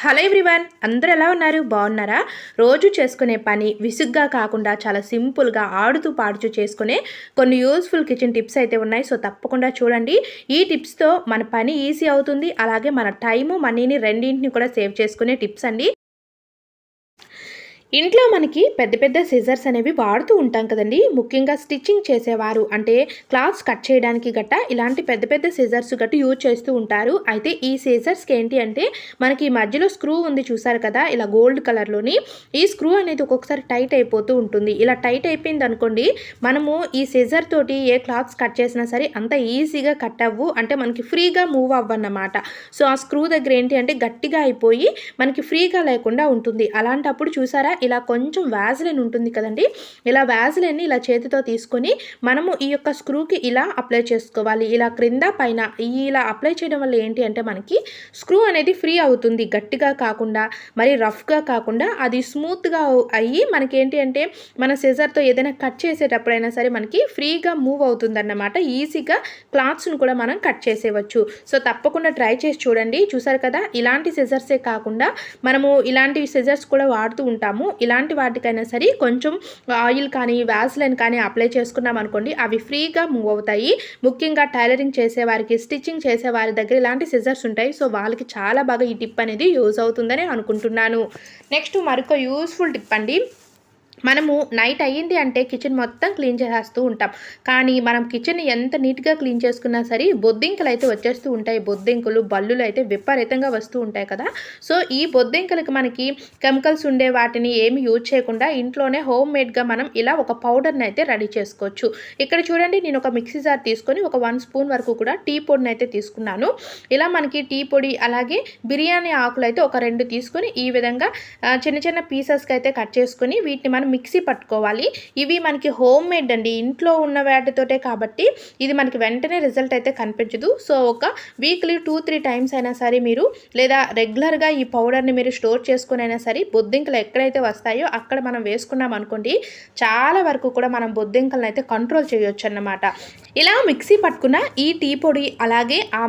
Hello everyone అందరూ ఎలా ఉన్నారు? బాగున్నారా? రోజు చేసుకునే పని విసుగ్గా కాకుండా చాలా సింపుల్గా ఆడుతూ పాడుతూ చేసుకునే కొన్ని యూస్ఫుల్ కిచెన్ టిప్స్ అయితే ఉన్నాయి. సో తప్పకుండా చూడండి. ఈ టిప్స్తో మన పని ఈజీ అవుతుంది. అలాగే మన టైము మనీని రెండింటిని కూడా సేవ్ చేసుకునే టిప్స్ అండి. ఇంట్లో మనకి పెద్ద పెద్ద సిజర్స్ అనేవి వాడుతూ ఉంటాం కదండి. ముఖ్యంగా స్టిచ్చింగ్ చేసేవారు. అంటే క్లాత్స్ కట్ చేయడానికి గట్ట ఇలాంటి పెద్ద పెద్ద సిజర్స్ గట్ట యూజ్ చేస్తూ ఉంటారు. అయితే ఈ సిజర్స్కి ఏంటి అంటే మనకి మధ్యలో స్క్రూ ఉంది చూసారు కదా? ఇలా గోల్డ్ కలర్లోని ఈ స్క్రూ అనేది ఒక్కొక్కసారి టైట్ అయిపోతూ ఉంటుంది. ఇలా టైట్ అయిపోయింది అనుకోండి మనము ఈ సిజర్ తోటి ఏ క్లాత్స్ కట్ చేసినా సరే అంత ఈజీగా కట్ అవ్వు. అంటే మనకి ఫ్రీగా మూవ్ అవ్వన్నమాట. సో ఆ స్క్రూ దగ్గర ఏంటి అంటే గట్టిగా అయిపోయి మనకి ఫ్రీగా లేకుండా ఉంటుంది. అలాంటప్పుడు చూసారా? ఇలా కొంచెం వ్యాజిలిన్ ఉంటుంది కదండి. ఇలా వ్యాజిలిన్ని ఇలా చేతితో తీసుకొని మనము ఈ యొక్క స్క్రూకి ఇలా అప్లై చేసుకోవాలి. ఇలా క్రింద పైన ఇలా అప్లై చేయడం వల్ల ఏంటి అంటే మనకి స్క్రూ అనేది ఫ్రీ అవుతుంది. గట్టిగా కాకుండా మరి రఫ్గా కాకుండా అది స్మూత్గా అయ్యి మనకేంటి అంటే మన సెజర్తో ఏదైనా కట్ చేసేటప్పుడైనా సరే మనకి ఫ్రీగా మూవ్ అవుతుంది అన్నమాట ఈజీగా క్లాత్స్ను కూడా మనం కట్ చేసేవచ్చు సో తప్పకుండా ట్రై చేసి చూడండి. చూసారు కదా ఇలాంటి సెజర్సే కాకుండా మనము ఇలాంటి సెజర్స్ కూడా వాడుతూ ఉంటాము. ఇలాంటి వాటికైనా సరే కొంచెం ఆయిల్ కానీ వ్యాస్లైన్ కానీ అప్లై చేసుకున్నాం అనుకోండి అవి ఫ్రీగా మూవ్ అవుతాయి. ముఖ్యంగా టైలరింగ్ చేసేవారికి స్టిచ్చింగ్ చేసేవారి దగ్గర ఇలాంటి సిజర్స్ ఉంటాయి. సో వాళ్ళకి చాలా బాగా ఈ టిప్ అనేది యూజ్ అవుతుందని అనుకుంటున్నాను. నెక్స్ట్ మరొక యూస్ఫుల్ టిప్ అండి. మనము నైట్ అయ్యింది అంటే కిచెన్ మొత్తం క్లీన్ చేసేస్తూ ఉంటాం. కానీ మనం కిచెన్ ఎంత నీట్గా క్లీన్ చేసుకున్నా సరే బొద్దింకలు అయితే వచ్చేస్తూ ఉంటాయి. బొద్దింకలు బల్లులు అయితే విపరీతంగా వస్తూ ఉంటాయి కదా. సో ఈ బొద్దింకలకి మనకి కెమికల్స్ ఉండే వాటిని ఏమి యూజ్ చేయకుండా ఇంట్లోనే హోమ్ మేడ్గా మనం ఇలా ఒక పౌడర్ని అయితే రెడీ చేసుకోవచ్చు. ఇక్కడ చూడండి నేను ఒక మిక్సీ జార్ తీసుకొని ఒక వన్ స్పూన్ వరకు కూడా టీ పొడిని అయితే తీసుకున్నాను. ఇలా మనకి టీ పొడి అలాగే బిర్యానీ ఆకులు అయితే ఒక రెండు తీసుకొని ఈ విధంగా చిన్న చిన్న పీసెస్కి అయితే కట్ చేసుకొని వీటిని మనం మిక్సీ పట్టుకోవాలి. ఇవి మనకి హోమ్ మేడ్ అండి. ఇంట్లో ఉన్న వాటితోటే కాబట్టి ఇది మనకి వెంటనే రిజల్ట్ అయితే కనిపించదు. సో ఒక వీక్లీ టూ త్రీ టైమ్స్ అయినా సరే మీరు లేదా రెగ్యులర్గా ఈ పౌడర్ని మీరు స్టోర్ చేసుకుని అయినా సరే బొద్దింకలు ఎక్కడైతే వస్తాయో అక్కడ మనం వేసుకున్నాం అనుకోండి చాలా వరకు కూడా మనం బొద్దింకలను అయితే కంట్రోల్ చేయొచ్చు అన్నమాట ఇలా మిక్సీ పట్టుకున్న ఈ టీ పొడి అలాగే ఆ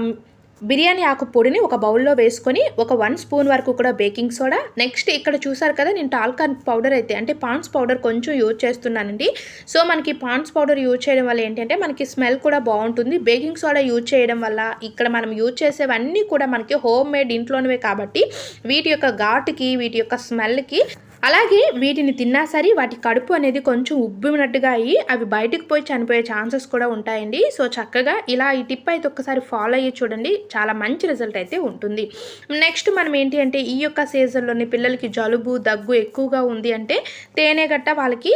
బిర్యానీ ఆకు పొడిని ఒక బౌల్లో వేసుకొని ఒక వన్ స్పూన్ వరకు కూడా బేకింగ్ సోడా. నెక్స్ట్ ఇక్కడ చూసారు కదా నేను టాల్కాన్ పౌడర్ అయితే అంటే పాన్స్ పౌడర్ కొంచెం యూజ్ చేస్తున్నానండి. సో మనకి పాన్స్ పౌడర్ యూజ్ చేయడం వల్ల ఏంటంటే మనకి స్మెల్ కూడా బాగుంటుంది. బేకింగ్ సోడా యూజ్ చేయడం వల్ల ఇక్కడ మనం యూజ్ చేసేవన్నీ కూడా మనకి హోమ్ మేడ్ ఇంట్లోనివే కాబట్టి వీటి యొక్క ఘాటుకి వీటి యొక్క స్మెల్కి అలాగే వీటిని తిన్నా సరే వాటి కడుపు అనేది కొంచెం ఉబ్బినట్టుగా అయ్యి అవి బయటకు పోయి చనిపోయే ఛాన్సెస్ కూడా ఉంటాయండి. సో చక్కగా ఇలా ఈ టిప్ అయితే ఒక్కసారి ఫాలో అయ్యి చూడండి. చాలా మంచి రిజల్ట్ అయితే ఉంటుంది. నెక్స్ట్ మనం ఏంటి అంటే ఈ యొక్క సీజన్లోని పిల్లలకి జలుబు దగ్గు ఎక్కువగా ఉంది అంటే తేనె గట్ట వాళ్ళకి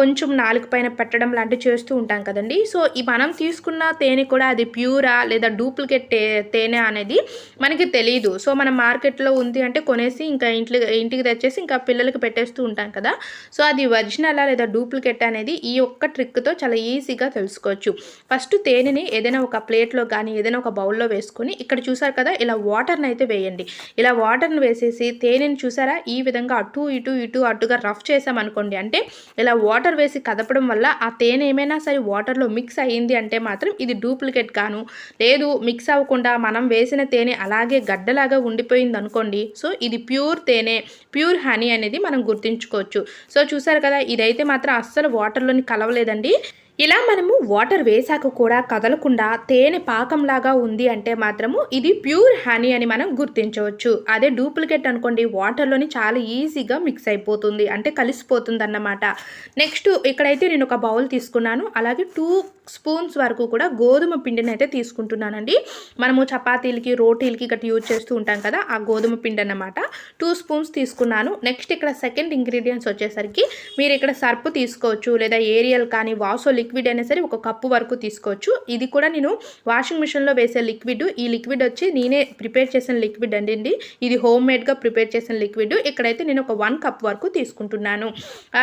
కొంచెం నాలుగు పైన పెట్టడం లాంటివి చేస్తూ ఉంటాం కదండి. సో ఈ మనం తీసుకున్న తేనె కూడా అది ప్యూరా లేదా డూప్లికేట్ తేనె అనేది మనకి తెలియదు సో మనం మార్కెట్లో ఉంది అంటే కొనేసి ఇంకా ఇంట్లో ఇంటికి తెచ్చేసి ఇంకా పిల్లలకి పెట్టేస్తూ ఉంటాం కదా. సో అది ఒరిజినలా లేదా డూప్లికేట్ అనేది ఈ ఒక్క ట్రిక్తో చాలా ఈజీగా తెలుసుకోవచ్చు. ఫస్ట్ తేనెని ఏదైనా ఒక ప్లేట్లో కానీ ఏదైనా ఒక బౌల్లో వేసుకొని ఇక్కడ చూసారు కదా ఇలా వాటర్ని అయితే వేయండి. ఇలా వాటర్ని వేసేసి తేనెని చూసారా? ఈ విధంగా అటు ఇటు ఇటు అటుగా రఫ్ చేసామనుకోండి అంటే ఇలా వాటర్ వేసి కదపడం వల్ల ఆ తేనె ఏమైనా సరే వాటర్లో మిక్స్ అయ్యింది అంటే మాత్రం ఇది డూప్లికేట్ గాను. లేదు మిక్స్ అవ్వకుండా మనం వేసిన తేనె అలాగే గడ్డలాగా ఉండిపోయింది అనుకోండి సో ఇది ప్యూర్ తేనె ప్యూర్ హనీ అనేది మనం మనం గుర్తుంచుకోవచ్చు. సో చూసారు కదా ఇదైతే మాత్రం అస్సలు వాటర్లోని కలవలేదండి. ఇలా మనము వాటర్ వేసాక కూడా కదలకుండా తేనె పాకంలాగా ఉంది అంటే మాత్రము ఇది ప్యూర్ హనీ అని మనం గుర్తించవచ్చు. అదే డూప్లికేట్ అనుకోండి వాటర్లోని చాలా ఈజీగా మిక్స్ అయిపోతుంది అంటే కలిసిపోతుంది అన్నమాట నెక్స్ట్ ఇక్కడైతే నేను ఒక బౌల్ తీసుకున్నాను. అలాగే టూ స్పూన్స్ వరకు కూడా గోధుమ పిండిని అయితే తీసుకుంటున్నానండి. మనము చపాతీలకి రోటీలకి గట్టి యూజ్ చేస్తూ ఉంటాం కదా ఆ గోధుమ పిండి అన్నమాట. టూ స్పూన్స్ తీసుకున్నాను. నెక్స్ట్ ఇక్కడ సెకండ్ ఇంగ్రీడియంట్స్ వచ్చేసరికి మీరు ఇక్కడ సర్పు తీసుకోవచ్చు లేదా ఏరియల్ కానీ వాసోలి లిక్విడ్ అయినా సరే ఒక కప్పు వరకు తీసుకోవచ్చు. ఇది కూడా నేను వాషింగ్ మిషన్లో వేసే లిక్విడ్. ఈ లిక్విడ్ వచ్చి నేనే ప్రిపేర్ చేసిన లిక్విడ్ అండి ఇది. హోమ్ మేడ్గా ప్రిపేర్ చేసిన లిక్విడ్. ఇక్కడైతే నేను ఒక వన్ కప్ వరకు తీసుకుంటున్నాను.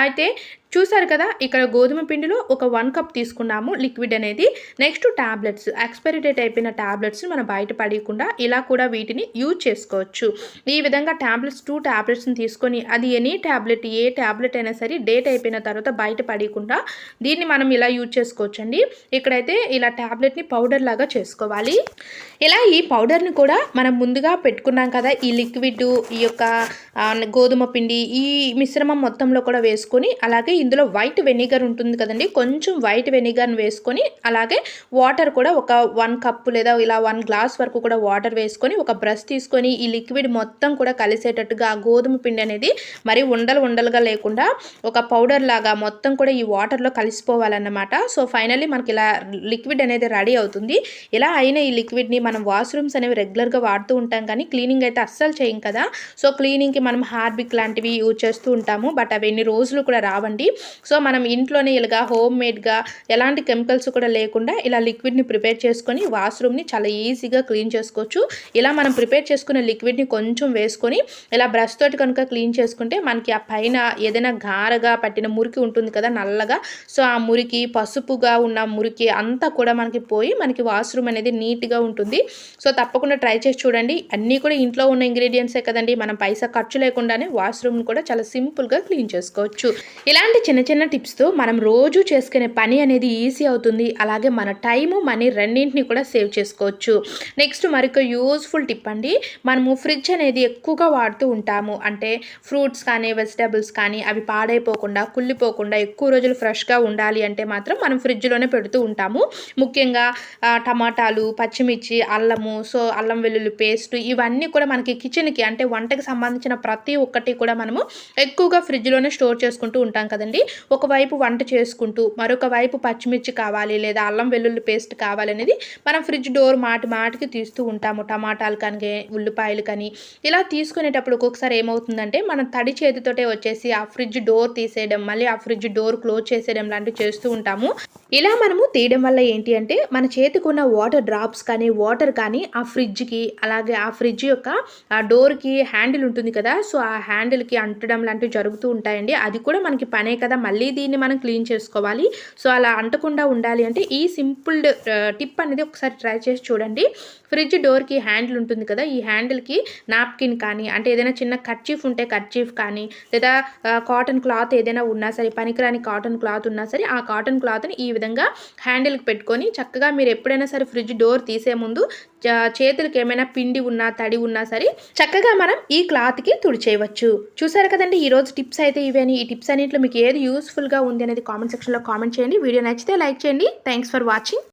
అయితే చూసారు కదా ఇక్కడ గోధుమ పిండిలో ఒక వన్ కప్ తీసుకున్నాము లిక్విడ్ అనేది. నెక్స్ట్ ట్యాబ్లెట్స్ ఎక్స్పైరీ డేట్ అయిపోయిన ట్యాబ్లెట్స్ మనం బయట పడకుండా ఇలా కూడా వీటిని యూజ్ చేసుకోవచ్చు. ఈ విధంగా ట్యాబ్లెట్స్ టూ ట్యాబ్లెట్స్ని తీసుకొని అది ఎనీ ట్యాబ్లెట్ ఏ ట్యాబ్లెట్ అయినా సరే డేట్ అయిపోయిన తర్వాత బయట పడకుండా దీన్ని మనం ఇలా యూజ్ చేసుకోవచ్చండి. ఇక్కడైతే ఇలా ట్యాబ్లెట్ని పౌడర్ లాగా చేసుకోవాలి. ఇలా ఈ పౌడర్ని కూడా మనం ముందుగా పెట్టుకున్నాం కదా ఈ లిక్విడ్ ఈ యొక్క గోధుమ పిండి ఈ మిశ్రమం మొత్తంలో కూడా వేసుకొని అలాగే ఇందులో వైట్ వెనిగర్ ఉంటుంది కదండి. కొంచెం వైట్ వెనిగర్ని వేసుకొని అలాగే వాటర్ కూడా ఒక వన్ కప్పు లేదా ఇలా వన్ గ్లాస్ వరకు కూడా వాటర్ వేసుకొని ఒక బ్రష్ తీసుకొని ఈ లిక్విడ్ మొత్తం కూడా కలిసేటట్టుగా ఆ గోధుమ పిండి అనేది మరి ఉండలు ఉండలుగా లేకుండా ఒక పౌడర్ లాగా మొత్తం కూడా ఈ వాటర్లో కలిసిపోవాలన్నమాట. సో ఫైనల్లీ మనకి ఇలా లిక్విడ్ అనేది రెడీ అవుతుంది. ఇలా అయిన ఈ లిక్విడ్ని మనం వాష్రూమ్స్ అనేవి రెగ్యులర్గా వాడుతూ ఉంటాం కానీ క్లీనింగ్ అయితే అస్సలు చేయం కదా. సో క్లీనింగ్కి మనం హార్బిక్ లాంటివి యూజ్ చేస్తూ ఉంటాము. బట్ అవి ఎన్ని రోజులు కూడా రావండి. సో మనం ఇంట్లోనే ఇలాగా హోమ్ మేడ్గా ఎలాంటి కెమికల్స్ కూడా లేకుండా ఇలా లిక్విడ్ని ప్రిపేర్ చేసుకొని వాష్రూమ్ని చాలా ఈజీగా క్లీన్ చేసుకోవచ్చు. ఇలా మనం ప్రిపేర్ చేసుకునే లిక్విడ్ని కొంచెం వేసుకొని ఇలా బ్రష్ తోటి కనుక క్లీన్ చేసుకుంటే మనకి ఆ పైన ఏదైనా గారగా పట్టిన మురికి ఉంటుంది కదా నల్లగా సో ఆ మురికి పసుపుగా ఉన్న మురికి అంతా కూడా మనకి పోయి మనకి వాష్రూమ్ అనేది నీట్గా ఉంటుంది. సో తప్పకుండా ట్రై చేసి చూడండి. అన్నీ కూడా ఇంట్లో ఉన్న ఇంగ్రీడియంట్సే కదండి? మనం పైసా ఖర్చు లేకుండానే వాష్రూమ్ని కూడా చాలా సింపుల్గా క్లీన్ చేసుకోవచ్చు. ఇలాంటి చిన్న చిన్న టిప్స్తో మనం రోజు చేసుకునే పని అనేది ఈజీ అవుతుంది. అలాగే మన టైము మనీ రెండింటిని కూడా సేవ్ చేసుకోవచ్చు. నెక్స్ట్ మరొక యూస్ఫుల్ టిప్ అండి. మనము ఫ్రిడ్జ్ అనేది ఎక్కువగా వాడుతూ ఉంటాము. అంటే ఫ్రూట్స్ కానీ వెజిటేబుల్స్ కానీ అవి పాడైపోకుండా కుళ్ళిపోకుండా ఎక్కువ రోజులు ఫ్రెష్గా ఉండాలి అంటే మాత్రం మనం ఫ్రిడ్జ్లోనే పెడుతూ ఉంటాము. ముఖ్యంగా టమాటాలు పచ్చిమిర్చి అల్లము సో అల్లం వెల్లుల్లి పేస్ట్ ఇవన్నీ కూడా మనకి కిచెన్కి అంటే వంటకి సంబంధించిన ప్రతి ఒక్కటి కూడా మనము ఎక్కువగా ఫ్రిడ్జ్లోనే స్టోర్ చేసుకుంటూ ఉంటాం కదండి. ఒకవైపు వంట చేసుకుంటూ మరొక వైపు పచ్చిమిర్చి కావాలి లేదా అల్లం వెల్లుల్లి పేస్ట్ కావాలి అనేది మనం ఫ్రిడ్జ్ డోర్ మాటి మాటికి తీస్తూ ఉంటాము. టమాటాలు కానీ ఉల్లిపాయలు కానీ. ఇలా తీసుకునేటప్పుడు ఒక్కొక్కసారి ఏమవుతుందంటే మనం తడి చేతితోటే వచ్చేసి ఆ ఫ్రిడ్జ్ డోర్ తీసేయడం మళ్ళీ ఆ ఫ్రిడ్జ్ డోర్ క్లోజ్ చేసేయడం లాంటివి చేస్తూ ఉంటాము. ఇలా మనము తీయడం వల్ల ఏంటి అంటే మన చేతికి ఉన్న వాటర్ డ్రాప్స్ కానీ వాటర్ కానీ ఆ ఫ్రిడ్జ్కి అలాగే ఆ ఫ్రిడ్జ్ యొక్క ఆ డోర్కి హ్యాండిల్ ఉంటుంది కదా. సో ఆ హ్యాండిల్కి అంటడం లాంటివి జరుగుతూ ఉంటాయండి. అది కూడా మనకి పనే కదా మళ్ళీ దీన్ని మనం క్లీన్ చేసుకోవాలి. సో అలా అంటకుండా ఉండాలి అంటే ఈ సింపుల్ టిప్ అనేది ఒకసారి ట్రై చేసి చూడండి. ఫ్రిడ్జ్ డోర్కి హ్యాండిల్ ఉంటుంది కదా ఈ హ్యాండిల్కి నాప్కిన్ కానీ అంటే ఏదైనా చిన్న కర్చీఫ్ ఉంటే కర్చీఫ్ కానీ లేదా కాటన్ క్లాత్ ఏదైనా ఉన్నా సరే పనికిరాని కాటన్ క్లాత్ ఉన్నా సరే ఆ కాటన్ క్లాత్ని ఈ విధంగా హ్యాండిల్కి పెట్టుకొని చక్కగా మీరు ఎప్పుడైనా సరే ఫ్రిడ్జ్ డోర్ తీసే ముందు చేతులకి ఏమైనా పిండి ఉన్నా తడి ఉన్నా సరే చక్కగా మనం ఈ క్లాత్కి తుడిచేయవచ్చు. చూసారు కదండి ఈ రోజు టిప్స్ అయితే ఇవేని ఈ టిప్స్ అన్నింటిలో మీకు ఏది యూస్ఫుల్గా ఉంది అనేది కామెంట్ సెక్షన్లో కామెంట్ చేయండి. వీడియో నచ్చితే లైక్ చేయండి. Thanks for watching